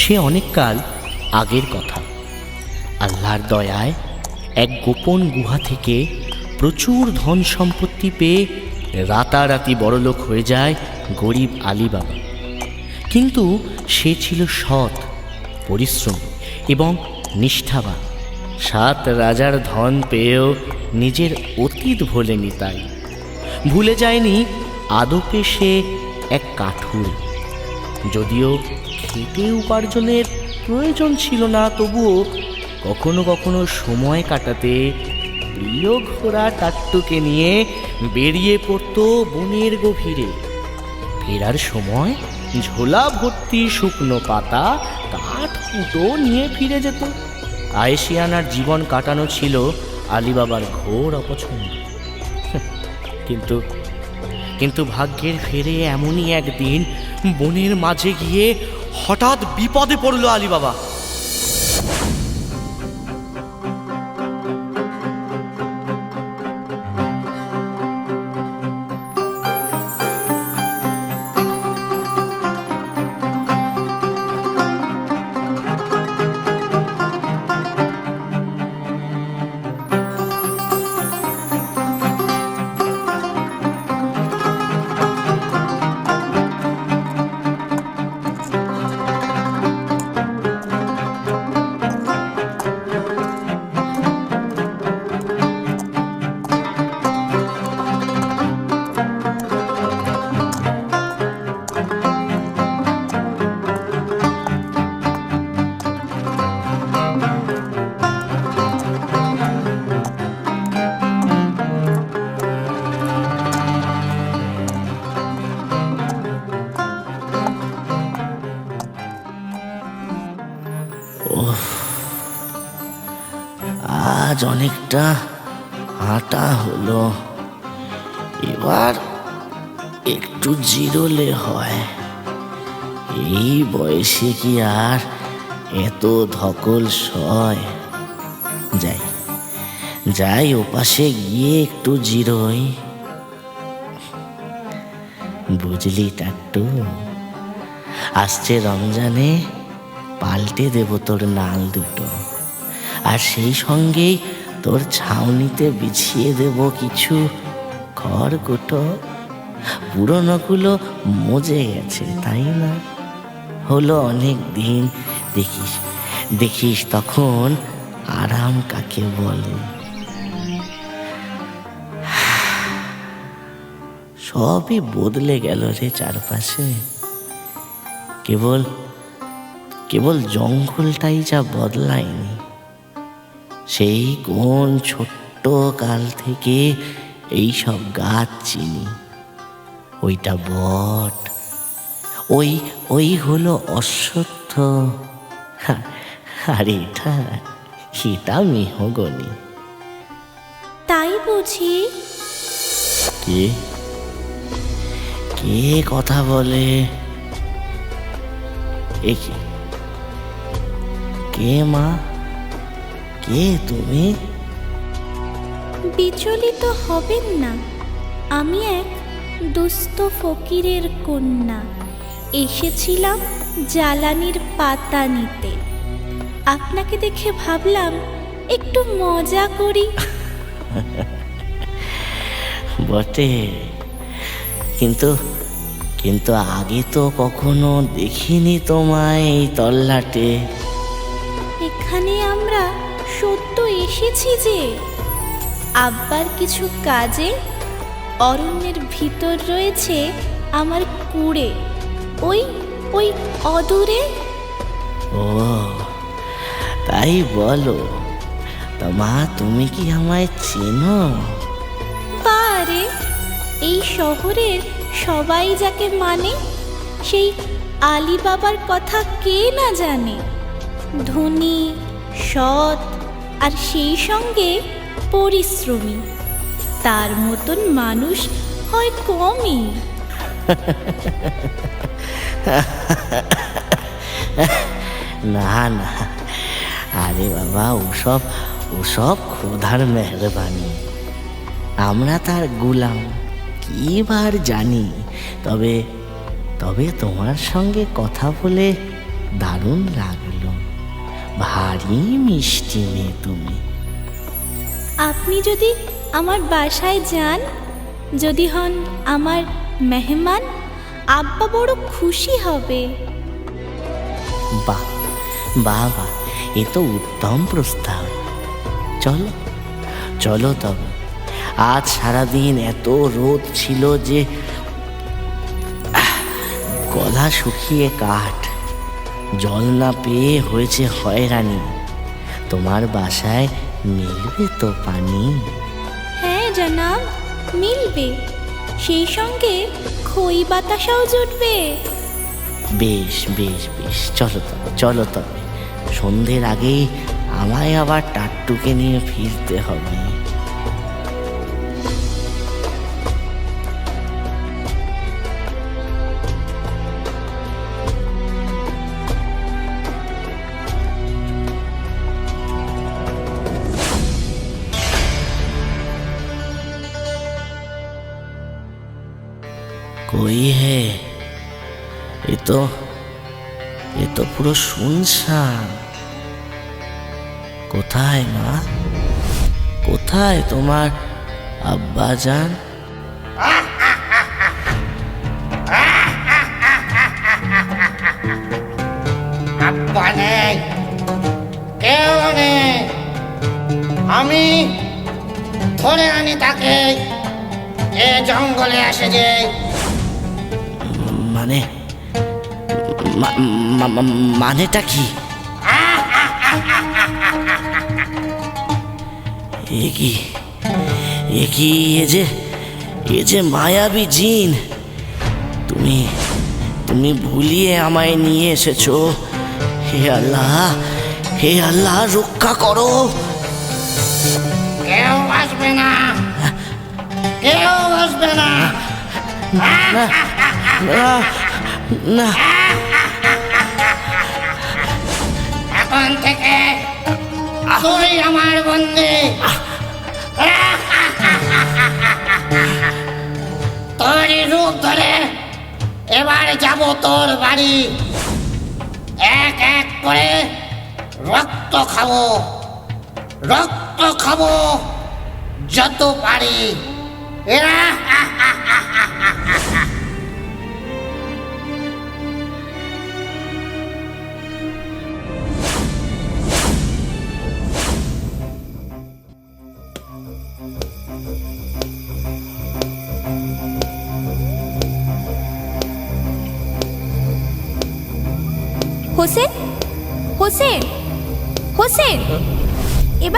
সে অনেককাল আগের কথা। আল্লাহর দয়ায় এক গোপন গুহা থেকে প্রচুর ধন সম্পত্তি পেয়ে রাতারাতি বড়লোক হয়ে যায় গরিব আলী বাবা কিন্তু সে ছিল সৎ, পরিশ্রম এবং নিষ্ঠাবান। সাত রাজার ধন পেয়েও নিজের অতীত ভোলেনি তাই। ভুলে যায়নি আদপে সে এক কাঠুর। যদিও খেটে উপার্জনের প্রয়োজন ছিল না, তবুও কখনো কখনো সময় কাটাতে প্রিয় ঘোড়া টাট্টুকে নিয়ে বেরিয়ে পড়তো বনের গভীরে। ফেরার সময় ঝোলা ভর্তি শুকনো পাতা কাঠ কুটো নিয়ে ফিরে যেত। আয়েশিয়ানার জীবন কাটানো ছিল আলিবাবার ঘোর অপছন্দ। কিন্তু কিন্তু ভাগ্যের ফেরে এমনই একদিন বনের মাঝে গিয়ে হঠাৎ বিপদে পড়ল আলিবাবা। আজ অনেকটা হাঁটা হলো। এবার একটু জিরোলে হয়। এই বয়সে কি আর এত ধকল সয়? যাই যাই ওপাশে গিয়ে একটু জিরোই। বুঝলি টাট্টু? আসছে রমজানে পাল্টে দেব তোর নাল দুটো। আর সেই সঙ্গেই তোর ছাউনিতে বিছিয়ে দেব কিছু খড়কুটো পুরনোগুলো মজে গেছে, তাই না? হলো অনেক দিন, দেখিস দেখিস তখন আরাম কাকে বলে। সবই বদলে গেল রে চারপাশে। কেবল কেবল জঙ্গলটাই যা বদলায়নি। সেই কোন ছোট্ট কাল থেকে এই সব গাছ চিনি। ওইটা বট। ওই ওই হলো অশ্বত্থ। আর এটা এটা মেহগনি। তাই বুঝি? কে? কে কথা বলে? এ কে? মা? কে তুমি? বিচলিত হবেন না। আমি এক দুস্থ ফকিরের কন্যা। এসেছিলাম জ্বালানির পাতা নিতে। আপনাকে দেখে ভাবলাম একটু মজা করি। বটে। কিন্তু কিন্তু আগে তো কখনো দেখিনি তোমায় এই তল্লাটে। এসেছি যে আব্বার কিছু কাজে অরণ্যের ভিতর রয়েছে আমার কুড়ে। ওই ওই অদূরে? ও তাই বলো। তা মা তুমি কি আমায় চেনো? পারে। এই শহরের সবাই যাকে মানে সেই আলী বাবার কথা কে না জানে। ধনী সৎ আর সেই সঙ্গে পরিশ্রমী। তার মতন মানুষ হয় কমই। না না। আরে বাবা, ওসব ওসব খোদার মেহরবানি। আমরা তার গুলাম, কি বার জানি। তবে তবে তোমার সঙ্গে কথা বলে দারুণ লাগল। ভারী মিষ্টি মেয়ে তুমি। আপনি যদি আমার বাসায় যান যদি হন আমার মেহমান আব্বা বড় খুশি হবে। বাহ বাহ এ তো উত্তম প্রস্তাব। চলো চলো তবে। আজ সারাদিন এত রোদ ছিল যে গলা শুকিয়ে কাঠ। জল না পেয়ে হয়েছে হয়রানি। তোমার বাসায় মিলবে তো পানি? হ্যাঁ জানাব মিলবে। সেই সঙ্গে খই বাতাসাও জুটবে। বেশ বেশ বেশ চলো তবে চলো তবে। সন্ধ্যের আগেই আমায় আবার টাট্টুকে নিয়ে ফিরতে হবে। তো এ তো পুরো শুনশান। কোথায় মা? কোথায় তোমার আব্বা যান আব্বা নেই কেউ নেই। আমি ধরে আনি তাকে এ জঙ্গলে আসে যে। মানে মানেটা কি? কি? এ কি এ যে এ যে মায়াবী জিন। তুমি তুমি ভুলিয়ে আমায় নিয়ে এসেছ। হে আল্লাহ হে আল্লাহ রক্ষা করো। কেউ আসবে না। কেউ আসবে না না না। এখন থেকে তুই আমার বন্দি তোর রূপ ধরে এবার যাব তোর বাড়ি। এক এক করে রক্ত খাব। রক্ত খাব যত পারি। এরা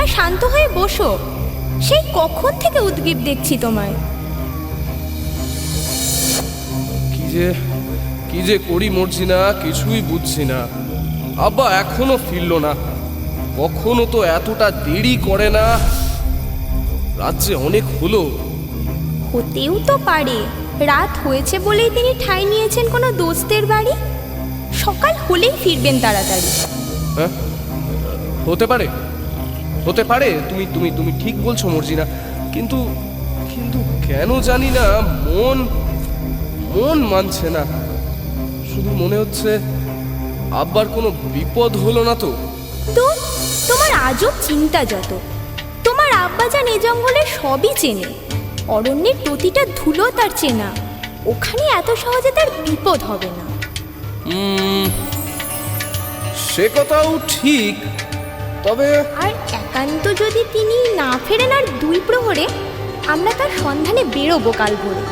এবার শান্ত হয়ে বসো। সেই কখন থেকে উদ্গীপ দেখছি তোমায়। কি যে কি যে করি মরছি না কিছুই বুঝছি না। আব্বা এখনও ফিরলো না। কখনো তো এতটা দেরি করে না। রাজ্যে অনেক হলো। হতেও তো পারে। রাত হয়েছে বলেই তিনি ঠাঁই নিয়েছেন কোনো দোস্তের বাড়ি? সকাল হলেই ফিরবেন তাড়াতাড়ি। হ্যাঁ হতে পারে। হতে পারে তুমি তুমি তুমি ঠিক বলছো মর্জিনা কিন্তু কিন্তু কেন জানি না মন মন মানছে না। শুধু মনে হচ্ছে আব্বার কোনো বিপদ হলো না তো। তো তোমার আজব চিন্তা যত। তোমার আব্বাজান এ জঙ্গলে সবই চেনে। অরণ্যের প্রতিটা ধুলো তার চেনা। ওখানে এত সহজে তার বিপদ হবে না। সে কথাও ঠিক তবে আর একান্ত যদি তিনি না ফেরেন আর দুই প্রহরে আমরা তার সন্ধানে বেরোবো কাল ভোরে।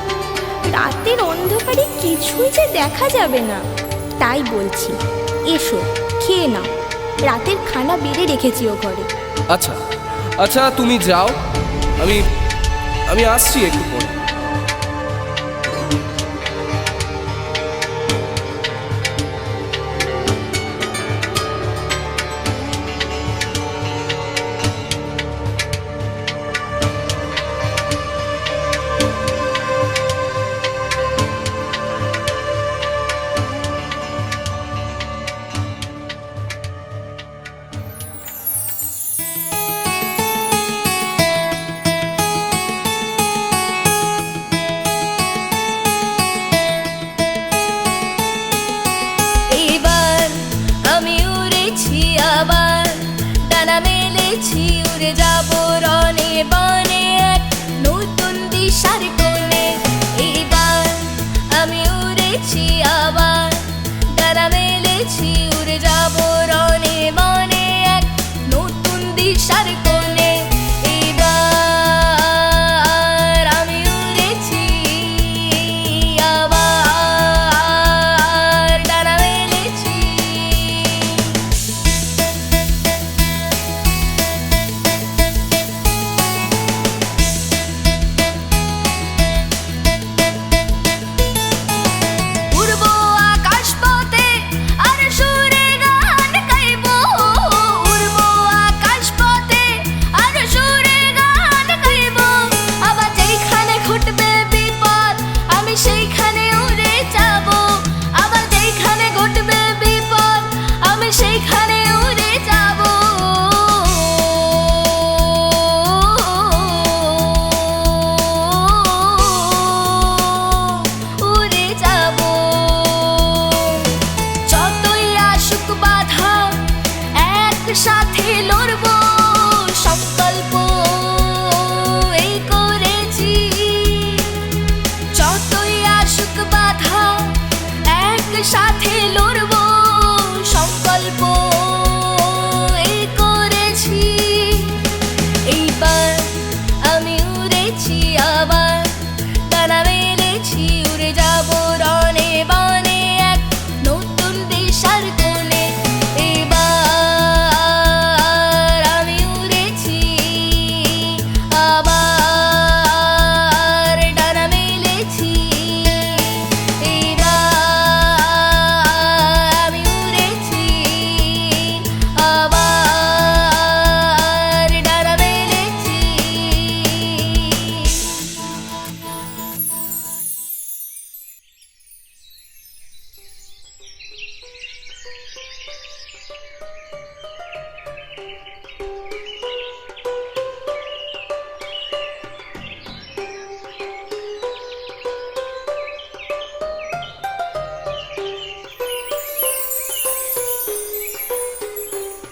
রাতের অন্ধকারে কিছুই যে দেখা যাবে না তাই বলছি এসো খেয়ে নাও। রাতের খানা বেড়ে রেখেছি ও ঘরে। আচ্ছা আচ্ছা তুমি যাও। আমি আমি আসছি একটু পরে ভেবেছি উড়ে যাব রনে বনে এক নতুন দিশার কোণে। এইবার আমি উড়েছি আবার দ্বারা মেলেছি, উড়ে যাব রনে বনে এক নতুন দিশার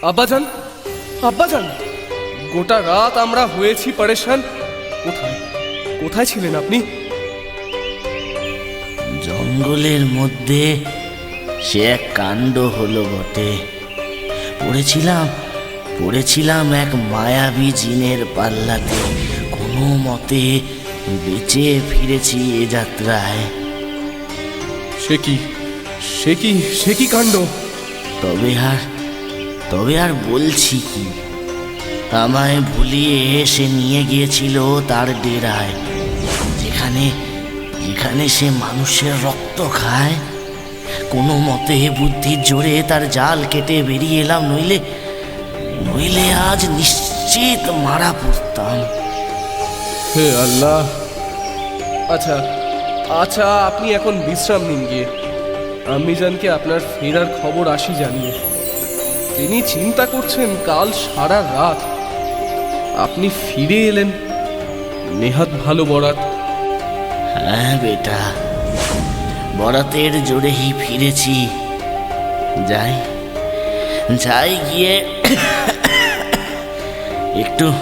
আব্বাজান আব্বাজান গোটা রাত আমরা হয়েছি পরেশান। কোথায়? কোথায় ছিলেন আপনি? জঙ্গলের মধ্যে সে এক কাণ্ড হলো বটে। পড়েছিলাম পড়েছিলাম এক মায়াবী জিনের পাল্লাতে। কোনো মতে বেঁচে ফিরেছি এ যাত্রায়। সে কি সে কি সে কি কাণ্ড? তবে আর তবে আর বলছি কি? আমায় ভুলিয়ে সে নিয়ে গিয়েছিল তার ডেরায়। যেখানে যেখানে সে মানুষের রক্ত খায়। কোনো মতে বুদ্ধির জোরে তার জাল কেটে বেরিয়ে এলাম, নইলে নইলে আজ নিশ্চিত মারা পড়তাম। হে আল্লাহ! আচ্ছা আচ্ছা আপনি এখন বিশ্রাম নিন গিয়ে। আম্মিজানকে আপনার ফেরার খবর আসি জানিয়ে। তিনি চিন্তা করছেন কাল সারা রাত। আপনি ফিরে এলেন। নেহাত ভালো বরাত। হ্যাঁ বেটা বরাতের জোরেই ফিরেছি। যাই যাই গিয়ে একটু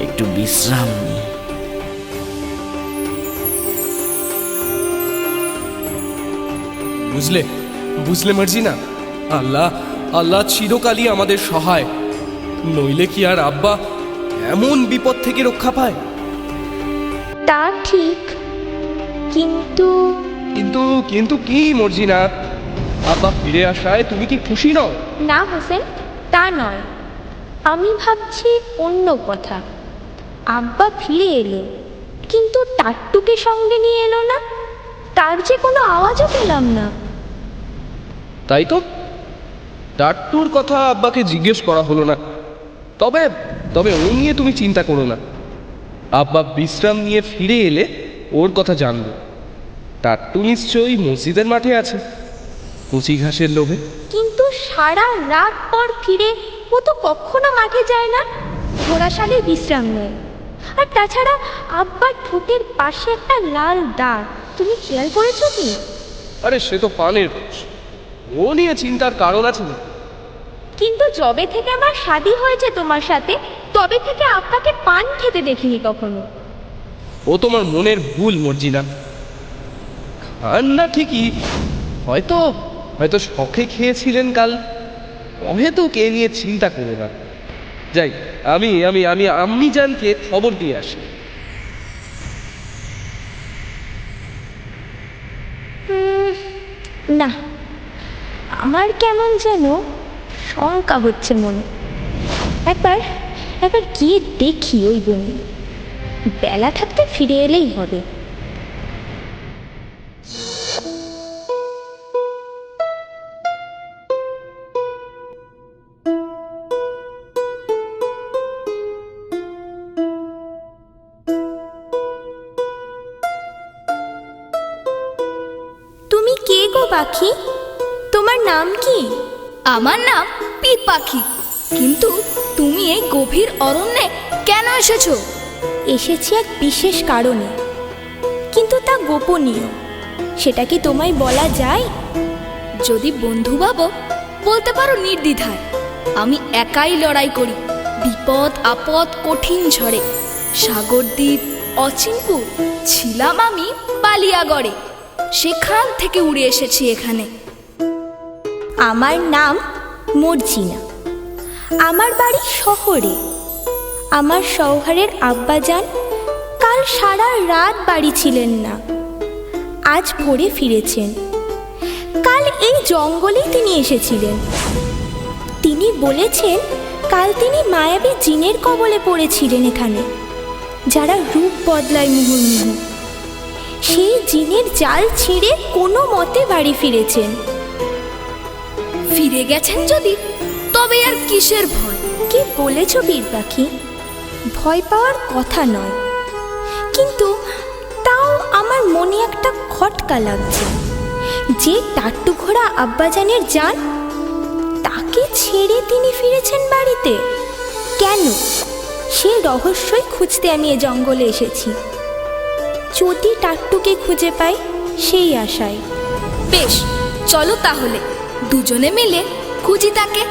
একটু বিশ্রাম নিই। বুঝলে বুঝলে মার্জি না আল্লাহ আল্লাহ চিরকালই আমাদের সহায়। নইলে কি আর আব্বা এমন বিপদ থেকে রক্ষা পায়? তা ঠিক কিন্তু কিন্তু কিন্তু কি মর্জিনা? আব্বা ফিরে আসায় তুমি কি খুশি নও? না হোসেন তা নয়। আমি ভাবছি অন্য কথা। আব্বা ফিরে এলো কিন্তু টাট্টুকে সঙ্গে নিয়ে এলো না? তার যে কোনো আওয়াজও পেলাম না। তাই তো? টাট্টুর কথা আব্বাকে জিজ্ঞেস করা হলো না। তবে তবে ও নিয়ে তুমি চিন্তা করো না। আব্বা বিশ্রাম নিয়ে ফিরে এলে ওর কথা জানব টাট্টু নিশ্চয়ই মসজিদের মাঠে আছে। কচি ঘাসের লোভে। কিন্তু সারা রাত পর ফিরে ও তো কখনো মাঠে যায় না। ঘোড়াশালে বিশ্রাম নেয়। আর তাছাড়া আব্বার ঠোঁটের পাশে একটা লাল দাগ। তুমি খেয়াল করেছ কি? আরে সে তো পানের। ও নিয়ে চিন্তার কারণ আছে না। কিন্তু যবে থেকে আমার শাদি হয়েছে তোমার সাথে তবে থেকে আপনাকে পান খেতে দেখিনি কখনো। ও তোমার মনের ভুল মর্জিনা। খান না ঠিকই। হয়তো হয়তো শখে খেয়েছিলেন কাল। হয়তো কে নিয়ে চিন্তা করে না। যাই আমি আমি আমি আম্মি জানকে খবর দিয়ে আসি। না। আমার কেমন যেন শঙ্কা হচ্ছে মনে। একবার একবার গিয়ে দেখি ওই বনে বেলা থাকতে ফিরে এলেই হবে। তুমি কে গো পাখি? তোমার নাম কি? আমার নাম পিত পাখি কিন্তু তুমি এই গভীর অরণ্যে কেন এসেছ? এসেছি এক বিশেষ কারণে। কিন্তু তা গোপনীয়। সেটা কি তোমায় বলা যায়? যদি বন্ধু ভাবো বলতে পারো নির্দ্বিধায়, আমি একাই লড়াই করি, বিপদ, আপদ, কঠিন ঝড়ে। সাগরদ্বীপ, অচিনপুর, ছিলাম আমি বালিয়াগড়ে। সেখান থেকে উড়ে এসেছি এখানে। আমার নাম মর্জিনা। আমার বাড়ি শহরে। আমার শহরের আব্বাজান কাল সারা রাত বাড়ি ছিলেন না। আজ ভোরে ফিরেছেন। কাল এই জঙ্গলেই তিনি এসেছিলেন। তিনি বলেছেন, কাল তিনি মায়াবী জিনের কবলে পড়েছিলেন এখানে, যারা রূপ বদলায় মুহুর্মুহু। সেই জিনের জাল ছিঁড়ে কোনো মতে বাড়ি ফিরেছেন। ফিরে গেছেন যদি? তবে আর কিসের ভয়? কি বলেছ বীর পাখি? ভয় পাওয়ার কথা নয়। কিন্তু তাও আমার মনে একটা খটকা লাগছে। যে টাট্টু ঘোড়া আব্বাজানের যান তাকে ছেড়ে তিনি ফিরেছেন বাড়িতে। কেন? সে রহস্যই খুঁজতে আমি এ জঙ্গলে এসেছি। যদি টাট্টুকে খুঁজে পাই, সেই আশায়। বেশ, চলো তাহলে। দুজনে মিলে খুঁজি তাকে